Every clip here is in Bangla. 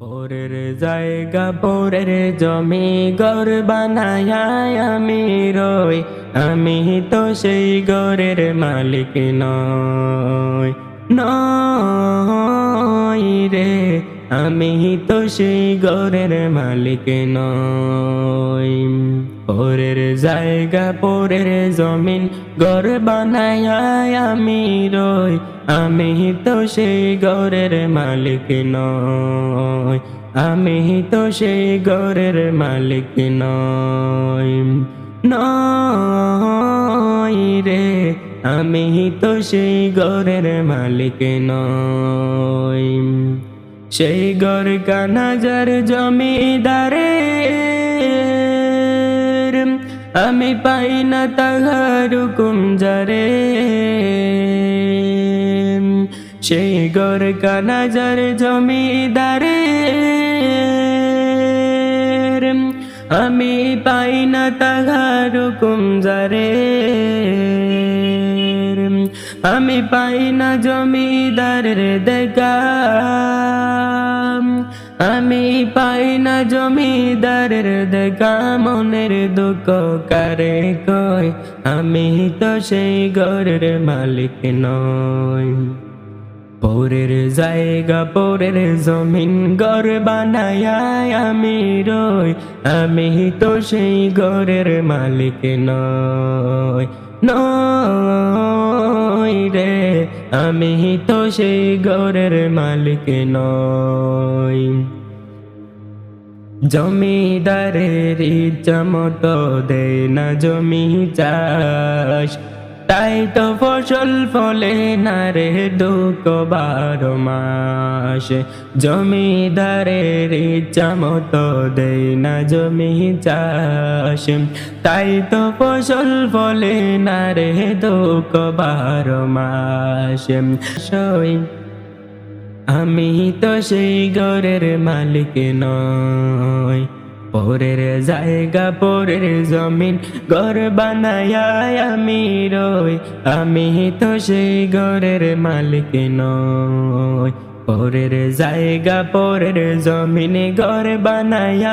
পরের জায়গা পরের জমি গর বানায় আমি রই। আমি তো সেই গরের মালিক নয় নয় রে। আমি তো সেই গরের মালিক নয় পরের জায়গা, পরের জমিন গর বানায় আমি রই। আমি তো সেই গরের মালিক নয় আমি তো সেই গরের মালিক নয় নয় রে, আমি তো সেই গরের মালিক নয় সেই গর কানাজার জমিদারের আমি পাই না তাহার কুমজারে সেই গর কানাজার জমিদারের আমি পাই না তাহার কুমজারে আমি পাই না জমিদারের দেখা আমি পাই না জমিদারের দেখা মনের দুঃখ কারে কয়? আমি তো সেই ঘরের মালিক নয় পরের জায়গা, পরের জমিন ঘর বানায় আমি রই। আমি তো সেই ঘরের মালিক নয় নয় আমি তো সেই ঘরের মালিক নই। জমিদারের ইচ্ছা মতো দেয় না জমি চাষ। তাই তো ফসল ফলে না রে দুঃখ বারো মাস জমিদারের ইচ্ছা মতো দেয় না জমি চাষ। তাই তো ফসল ফলে না রে দুঃখ বারো মাস। আমি তো সেই ঘরের মালিক নয় পরের জায়গা, পরের জমিন, ঘর বানায় আমি রই। আমি তো সেই ঘরের মালিক নয় পরের জায়গা, পরের জমিনে ঘর বানায়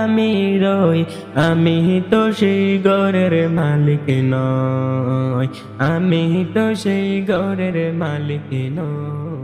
আমি রই। আমি তো সেই ঘরের মালিক নয় আমি তো সেই ঘরের মালিক নয়